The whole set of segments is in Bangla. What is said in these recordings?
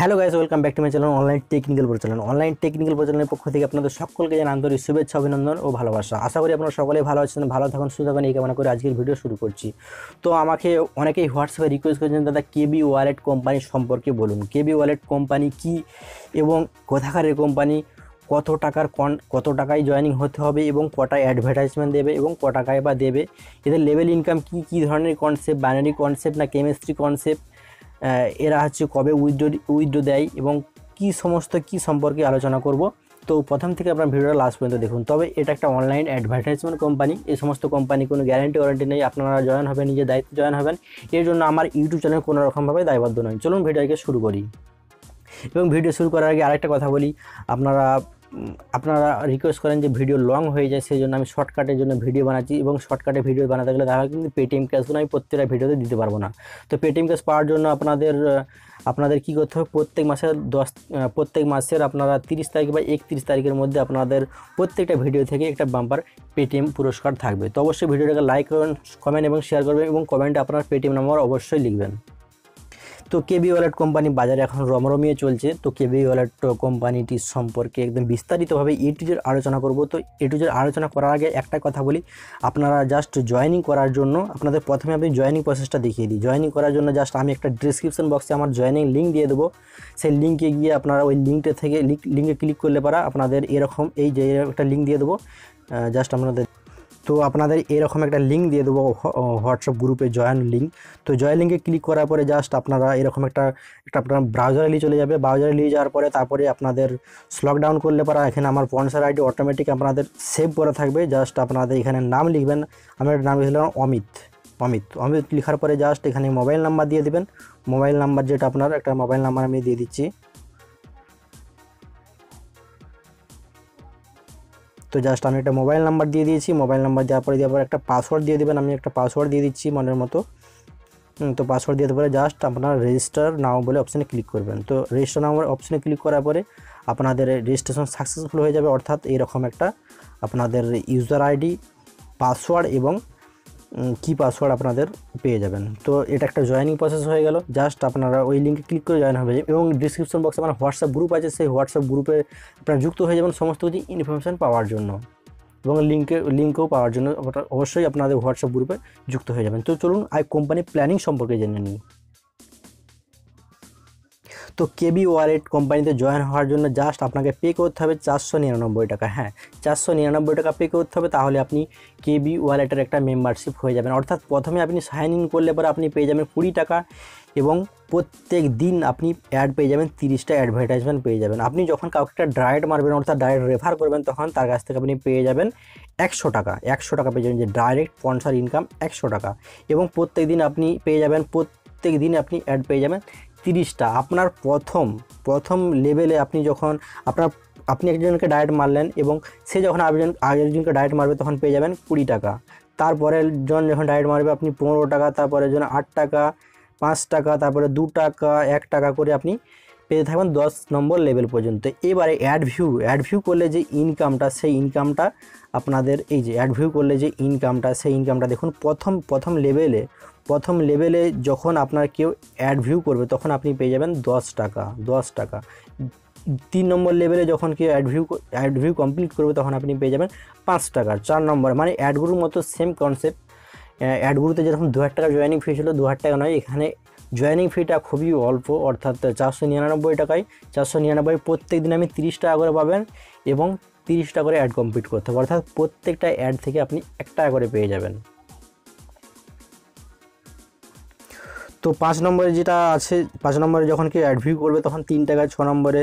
Hello guys welcome back to my channel online technical প্রচলন অনলাইন টেকনিক্যাল প্রচলনের পক্ষ থেকে আপনাদের সকলকে জানান আন্তরিক শুভেচ্ছা, অভিনন্দন ও ভালোবাসা। আশা করি আপনারা সকলেই ভালো আছেন, ভালো থাকুন, সুস্থ থাকুন, এই কামনা করে আজকের ভিডিও শুরু করছি। তো আমাকে অনেকেই হোয়াটসঅ্যাপে রিকোয়েস্ট করেছেন, দাদা কেবি ওয়ালেট কোম্পানি সম্পর্কে বলুন। কেবি ওয়ালেট কোম্পানি কি এবং কোথাকার এই কোম্পানি কত টাকার কন কত টাকায় জয়েনিং হতে হবে এবং কটায় অ্যাডভার্টাইজমেন্ট দেবে এবং ক টাকায় বা দেবে? এদের লেভেল ইনকাম কি, কী ধরনের কনসেপ্ট বাইনারি কনসেপ্ট না কেমিস্ট্রি কনসেপ্ট এরা হচ্ছে কবে উইথড্র উইথড্র দেয় এবং কি সমস্ত কি সম্পর্কে আলোচনা করব। তো প্রথম থেকে আপনার ভিডিওটা লাস্ট পর্যন্ত দেখুন। তবে এটা একটা অনলাইন অ্যাডভার্টাইজমেন্ট কোম্পানি এই সমস্ত কোম্পানি কোনো গ্যারান্টি ওয়ারেন্টি নেই। আপনারা জয়েন হবেন নিজের দায়িত্ব জয়েন হবেন। এর জন্য আমার ইউটিউব চ্যানেল কোনো রকমভাবে দায়বদ্ধ নয়। চলুন ভিডিওকে শুরু করি। এবং ভিডিও শুরু করার আগে আরেকটা কথা বলি। আপনারা আপনারা রিকোয়েস্ট করেন যে ভিডিও লং হয়ে যায়, সেই জন্য আমি শর্টকাটের জন্য ভিডিও বানাচ্ছি এবং শর্টকাটে ভিডিও বানাতে গেলে তাহলে কিন্তু পেটিএম ক্যাশগুলো আমি প্রত্যেকটা ভিডিওতে দিতে পারব না। তো পেটিএম ক্যাশ পাওয়ার জন্য আপনাদের আপনাদের কী করতে হবে? প্রত্যেক মাসের দশ, প্রত্যেক মাসের আপনারা তিরিশ তারিখ বা একত্রিশ তারিখের মধ্যে আপনাদের প্রত্যেকটা ভিডিও থেকে একটা বাম্পার পেটিএম পুরস্কার থাকবে। তো অবশ্যই ভিডিওটাকে লাইক করবেন কমেন্ট এবং শেয়ার করবেন এবং কমেন্টে আপনার পেটিএম নাম্বার অবশ্যই লিখবেন। তো কেবি ওয়ালেট কোম্পানি বাজারে এখন রমরমিয়ে চলছে। তো কেবি ওয়ালেট কোম্পানিটির সম্পর্কে একদম বিস্তারিতভাবে এ জেড আলোচনা করব। তো এ জেড আলোচনা করার আগে একটা কথা বলি। আপনারা জাস্ট জয়েনিং করার জন্য আপনাদের প্রথমে আমি জয়েনিং প্রসেসটা দেখিয়ে দিই। জয়েনিং করার জন্য জাস্ট আমি একটা ডিসক্রিপশন বক্সে আমার জয়েনিং লিঙ্ক দিয়ে দেবো। সেই লিঙ্কে গিয়ে আপনারা ওই লিঙ্কটা থেকে লিঙ্কে ক্লিক করলে পারা আপনাদের এরকম এই যে একটা লিঙ্ক দিয়ে দেবো। জাস্ট আপনাদের তো আপনাদের এরকম একটা লিঙ্ক দিয়ে দেবো হোয়াটসঅ্যাপ গ্রুপে জয়েন লিঙ্ক তো জয়েন লিঙ্কে ক্লিক করার পরে জাস্ট আপনারা এরকম একটা একটা আপনার ব্রাউজারে নিয়ে চলে যাবে। ব্রাউজারে নিয়ে যাওয়ার পরে তারপরে আপনাদের স্লক ডাউন করলে পারা এখানে আমার স্পন্সার আইডি অটোমেটিক আপনাদের সেভ করা থাকবে। জাস্ট আপনাদের এখানে নাম লিখবেন। আমার নাম লিখলাম অমিত অমিত। অমিত লেখার পরে জাস্ট এখানে মোবাইল নাম্বার দিয়ে দিবেন। মোবাইল নাম্বার যেটা আপনার, একটা মোবাইল নাম্বার আমি দিয়ে দিচ্ছি। তো জাস্ট আমি একটা মোবাইল নাম্বার দিয়ে দিয়েছি। মোবাইল নাম্বার দেওয়ার পরে দেওয়ার পর একটা পাসওয়ার্ড দিয়ে দেবেন। আমি একটা পাসওয়ার্ড দিয়ে দিচ্ছি মনের মতো। তো পাসওয়ার্ড দিয়ে দেওয়ার পরে জাস্ট আপনার রেজিস্টার নাও বলে অপশানে ক্লিক করবেন। তো রেজিস্টার নাও অপশানে ক্লিক করার পরে আপনাদের রেজিস্ট্রেশন সাকসেসফুল হয়ে যাবে। অর্থাৎ এরকম একটা আপনাদের ইউজার আইডি পাসওয়ার্ড এবং কি পাসওয়ার্ড আপনাদের পেয়ে যাবেন। তো এটা একটা জয়েনিং প্রসেস হয়ে গেল। জাস্ট আপনারা ওই লিঙ্কে ক্লিক করে জয়েন হবে। এবং ডিসক্রিপশন বক্সে আমার হোয়াটসঅ্যাপ গ্রুপ আছে। সেই হোয়াটসঅ্যাপ গ্রুপে আপনারা যুক্ত হয়ে যাবেন সমস্ত কিছু ইনফরমেশান পাওয়ার জন্য। এবং লিঙ্কে লিঙ্কও পাওয়ার জন্য অবশ্যই আপনাদের হোয়াটসঅ্যাপ গ্রুপে যুক্ত হয়ে যাবেন। তো চলুন আই কোম্পানি প্ল্যানিং সম্পর্কে জেনে নিই। তো কেবি ওয়ালেট কোম্পানিতে জয়েন হওয়ার জন্য জাস্ট আপনাকে পে করতে হবে চারশো নিরানব্বই টাকা। হ্যাঁ চারশো নিরানব্বই টাকা পে করতে হবে তাহলে আপনি কেবি ওয়ালেটের একটা মেম্বারশিপ হয়ে যাবেন। অর্থাৎ প্রথমে আপনি সাইন ইন করলে পরে আপনি পেয়ে যাবেন কুড়ি টাকা এবং প্রত্যেক দিন আপনি অ্যাড পেয়ে যাবেন তিরিশটা অ্যাডভার্টাইজমেন্ট পেয়ে যাবেন। আপনি যখন কাউকে একটা ডাইরেক্ট মারবেন, অর্থাৎ ডাইরেক্ট রেফার করবেন, তখন তার কাছ থেকে আপনি পেয়ে যাবেন একশো টাকা। একশো টাকা পেয়ে যাবেন যে ডাইরেক্ট স্পন্সার ইনকাম একশো টাকা। এবং প্রত্যেক দিন আপনি পেয়ে যাবেন, প্রত্যেক দিন আপনি অ্যাড পেয়ে যাবেন তিরিশটা। আপনার প্রথম প্রথম লেভেলে আপনি যখন আপনার, আপনি একজনকে ডায়েট মারলেন এবং সে যখন আরেকজন, আরেকজনকে ডায়েট মারবে তখন পেয়ে যাবেন কুড়ি টাকা। তারপরে জন যখন ডায়েট মারবে আপনি পনেরো টাকা, তারপরে জন আট টাকা, পাঁচ টাকা, তারপরে দু টাকা, এক টাকা করে আপনি পেতে থাকবেন দশ নম্বর লেভেল পর্যন্ত। এবারে অ্যাড ভিউ অ্যাড ভিউ করলে যে ইনকামটা সেই ইনকামটা আপনাদের এই যে অ্যাড ভিউ করলে যে ইনকামটা সেই ইনকামটা দেখুন প্রথম প্রথম লেভেলে প্রথম লেভেলে যখন আপনার কেউ অ্যাড ভিউ করবে, তখন আপনি পেয়ে যাবেন দশ টাকা দশ টাকা। তিন নম্বর লেভেলে যখন কেউ ad view ad view complete করবে, তখন আপনি পেয়ে যাবেন পাঁচ টাকা, চার নম্বর। মানে অ্যাডগুলোর মতো সেম কনসেপ্ট অ্যাডগুলোতে যেরকম দু হাজার টাকা জয়েনিং ফি ছিল, দু হাজার টাকা নয়, এখানে জয়েনিং ফিটা খুবই অল্প, অর্থাৎ চারশো নিরানব্বই টাকায়, চারশো নিরানব্বই প্রত্যেক দিন আমি তিরিশ টাকা করে পাবেন এবং তিরিশ টাকা করে অ্যাড কমপ্লিট করতে হবে। অর্থাৎ প্রত্যেকটা অ্যাড থেকে আপনি এক টাকা করে পেয়ে যাবেন। তো পাঁচ নম্বরে যেটা আছে, পাঁচ নম্বরে যখন কেউ অ্যাড ভিউ করবে, তখন তিন টাকা, ছ নম্বরে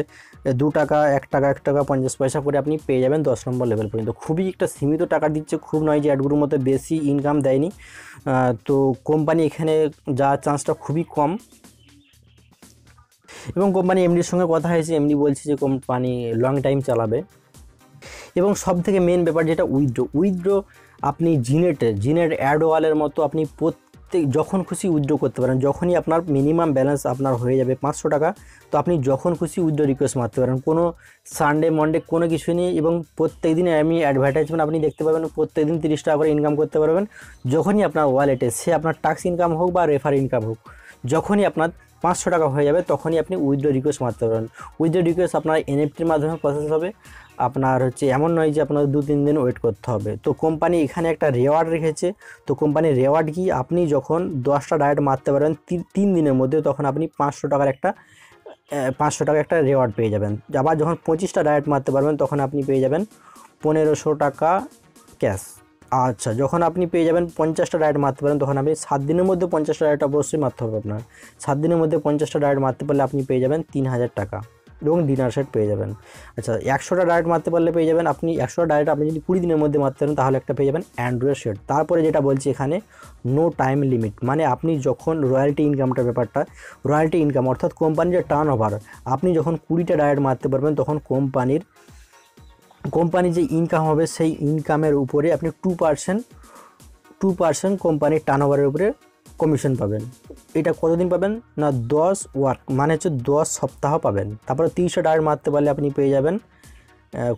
দু টাকা, এক টাকা এক টাকা, পঞ্চাশ পয়সা করে আপনি পেয়ে যাবেন দশ নম্বর লেভেল পর্যন্ত। খুবই একটা সীমিত টাকা দিচ্ছে, খুব নয় যে অ্যাডগুলোর মধ্যে বেশি ইনকাম দেয়নি। তো কোম্পানি এখানে যাওয়ার চান্সটা খুবই কম। এবং কোম্পানি এমডির সঙ্গে কথা হয়েছে এমডি বলছে যে কোম্পানি লং টাইম চালাবে। এবং সব থেকে মেন ব্যাপার যেটা উইথড্রো উইথড্রো আপনি জিনেটে জিনেট অ্যাড ওয়ালের মতো আপনি প্রত্যেক যখন খুশি উইথড্র করতে পারেন, যখনই আপনার মিনিমাম ব্যালেন্স আপনার হয়ে যাবে পাঁচশো টাকা, তো আপনি যখন খুশি উইথড্র রিকোয়েস্ট মারতে পারেন। কোনো সানডে মন্ডে কোনো কিছু নেই এবং প্রত্যেক দিনে আমি অ্যাডভার্টাইজমেন্ট আপনি দেখতে পাবেন প্রত্যেক দিন তিরিশ টাকা করে ইনকাম করতে পারবেন। যখনই আপনার ওয়ালেটে সে আপনার টাক্স ইনকাম হোক বা রেফার ইনকাম হোক, যখনই আপনার পাঁচশো টাকা হয়ে যাবে, তখনই আপনি উইথড্র রিকোয়েস্ট মারতে পারবেন উইথড্র রিকোয়েস্ট আপনার এনএফটির মাধ্যমে প্রসেস হবে। আপনার হচ্ছে এমন নয় যে আপনার দু তিন দিন ওয়েট করতে হবে। তো কোম্পানি এখানে একটা রেওয়ার্ড রেখেছে। তো কোম্পানির রেওয়ার্ড কি? আপনি যখন দশটা ডায়েট মারতে পারবেন তিন- দিনের মধ্যে তখন আপনি পাঁচশো টাকার একটা পাঁচশো টাকা একটা রেওয়ার্ড পেয়ে যাবেন। আবার যখন পঁচিশটা ডায়েট মারতে পারবেন, তখন আপনি পেয়ে যাবেন পনেরোশো টাকা ক্যাশ আচ্ছা যখন আপনি পেয়ে যাবেন পঞ্চাশটা ডায়েট মারতে পারেন, তখন আপনি সাত দিনের মধ্যে পঞ্চাশটা ডায়েট অবশ্যই মারতে হবে আপনার। সাত দিনের মধ্যে পঞ্চাশটা ডায়েট মারতে পারলে আপনি পেয়ে যাবেন তিন হাজার টাকা এবং ডিনার সেট পেয়ে যাবেন। আচ্ছা একশোটা ডায়েট মারতে পারলে পেয়ে যাবেন আপনি, একশোটা ডায়েট আপনি যদি কুড়ি দিনের মধ্যে মারতে পারেন, তাহলে একটা পেয়ে যাবেন অ্যান্ড্রয়েড সেট তারপরে যেটা বলছি এখানে নো টাইম লিমিট মানে আপনি যখন রয়্যালটি ইনকামটার ব্যাপারটা রয়্যালটি ইনকাম অর্থাৎ কোম্পানির যে টার্ন ওভার আপনি যখন কুড়িটা ডায়েট মারতে পারবেন, তখন কোম্পানির কোম্পানির যে ইনকাম হবে, সেই ইনকামের উপরে আপনি টু পার্সেন্ট টু পার্সেন্ট কোম্পানির টার্নওভারের উপরে কমিশন পাবেন। এটা কতদিন পাবেন? না, দশ ওয়ার্ক মানে হচ্ছে দশ সপ্তাহ পাবেন। তারপরে তিরিশটা ডায়েট মারতে পারলে আপনি পেয়ে যাবেন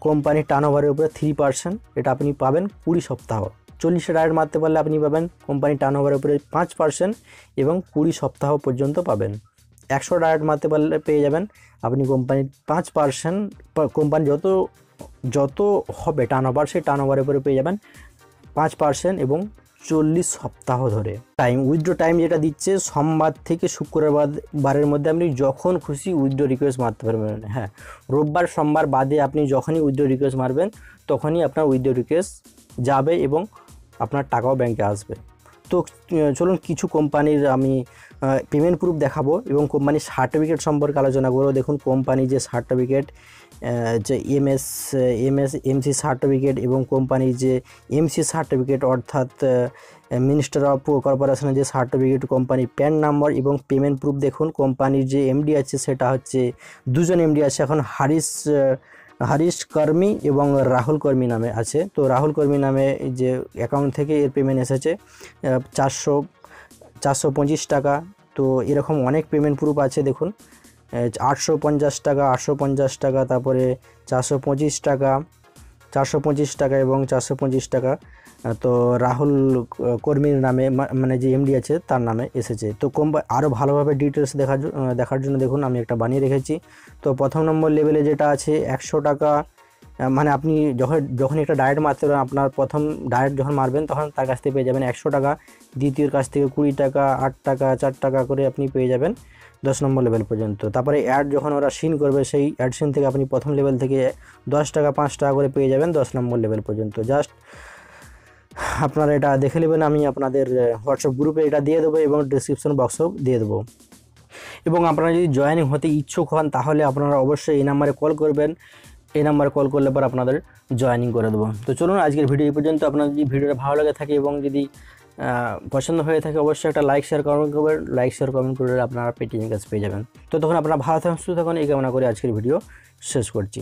কোম্পানির টার্নওভারের উপরে থ্রি পার্সেন্ট এটা আপনি পাবেন কুড়ি সপ্তাহ। চল্লিশটা ডায়েট মারতে পারলে আপনি পাবেন কোম্পানির টার্নওভারের উপরে পাঁচ পার্সেন্ট এবং কুড়ি সপ্তাহ পর্যন্ত পাবেন। একশো ডায়েট মারতে পারলে পেয়ে যাবেন, আপনি কোম্পানির পাঁচ পার্সেন্ট কোম্পানি যত যত হবে টার্নওভার সেই টার্নওভারের উপরে পেয়ে যাবেন পাঁচ পার্সেন্ট এবং চল্লিশ সপ্তাহ ধরে। টাইম উইথড্র টাইম যেটা দিচ্ছে, সোমবার থেকে শুক্রবার বারের মধ্যে আপনি যখন খুশি উইথড্র রিকোয়েস্ট মারতে পারবেন। হ্যাঁ রোববার, সোমবার বাদে আপনি যখনই উইথড্র রিকোয়েস্ট মারবেন, তখনই আপনার উইথড্র রিকোয়েস্ট যাবে এবং আপনার টাকাও ব্যাংকে আসবে। তো, চলুন, কিছু কোম্পানির আমি পেমেন্ট প্রুফ দেখাবো এবং কোম্পানির সার্টিফিকেট সম্পর্কে আলোচনা করব। দেখুন কোম্পানি যে সার্টিফিকেট যে এমএস এমএস এমসি সার্টিফিকেট এবং কোম্পানির যে এমসি সার্টিফিকেট অর্থাৎ মিনিস্টার অফ কর্পোরেশনের যে সার্টিফিকেট কোম্পানির প্যান নাম্বার এবং পেমেন্ট প্রুফ দেখুন কোম্পানির যে এমডি আছে সেটা হচ্ছে দুজন এমডি আছে। এখন হারিস হারিশ কর্মী এবং রাহুল কর্মী নামে আছে। তো রাহুল কর্মী নামে যে অ্যাকাউন্ট থেকে এর পেমেন্ট এসেছে চারশো চারশো পঁচিশ টাকা। তো এরকম অনেক পেমেন্ট প্রুফ আছে, দেখুন। আটশো পঞ্চাশ টাকা, আটশো পঞ্চাশ টাকা, তারপরে চারশো পঁচিশ টাকা, চারশো পঁচিশ টাকা এবং চারশো পঁচিশ টাকা। তো রাহুল কর্মীর নামে মানে যে এমডি আছে, তার নামে এসেছে। তো কোম্পা আরও ভালোভাবে ডিটেলস দেখার দেখার জন্য দেখুন, আমি একটা বানিয়ে রেখেছি। তো প্রথম নম্বর লেভেলে যেটা আছে, একশো টাকা মানে আপনি যখন যখন একটা ডায়েট মারতে পারবেন আপনার প্রথম ডায়েট যখন মারবেন, তখন তার কাছ থেকে পেয়ে যাবেন একশো টাকা। দ্বিতীয়র কাছ থেকে কুড়ি টাকা, আট টাকা, চার টাকা করে আপনি পেয়ে যাবেন দশ নম্বর লেভেল পর্যন্ত। তারপরে অ্যাড যখন ওরা সিন করবে, সেই অ্যাড সিন থেকে আপনি প্রথম লেভেল থেকে দশ টাকা, পাঁচ টাকা করে পেয়ে যাবেন দশ নম্বর লেভেল পর্যন্ত। জাস্ট আপনারা এটা দেখে নেবেন, আমি আপনাদের হোয়াটসঅ্যাপ গ্রুপে এটা দিয়ে দেবো এবং ডিসক্রিপশন বক্সেও দিয়ে দেবো। এবং আপনারা যদি জয়েনিং হতে ইচ্ছুক হন, তাহলে আপনারা অবশ্যই এই নাম্বারে কল করবেন। এই নাম্বারে কল করলে পর আপনাদের জয়নিং করে দেবো। তো চলুন, আজকের ভিডিও এই পর্যন্ত। আপনার যদি ভিডিওটা ভালো লাগে থাকে এবং যদি পছন্দ হয়ে থাকে, অবশ্যই একটা লাইক শেয়ার কমেন্ট করবেন। লাইক শেয়ার কমেন্ট করলে আপনারা পেটিএম কাছে পেয়ে যাবেন। তো তখন আপনারা ভালো থাকুন, সুস্থ থাকুন। এই কামনা করে আজকের ভিডিও শেষ করছি।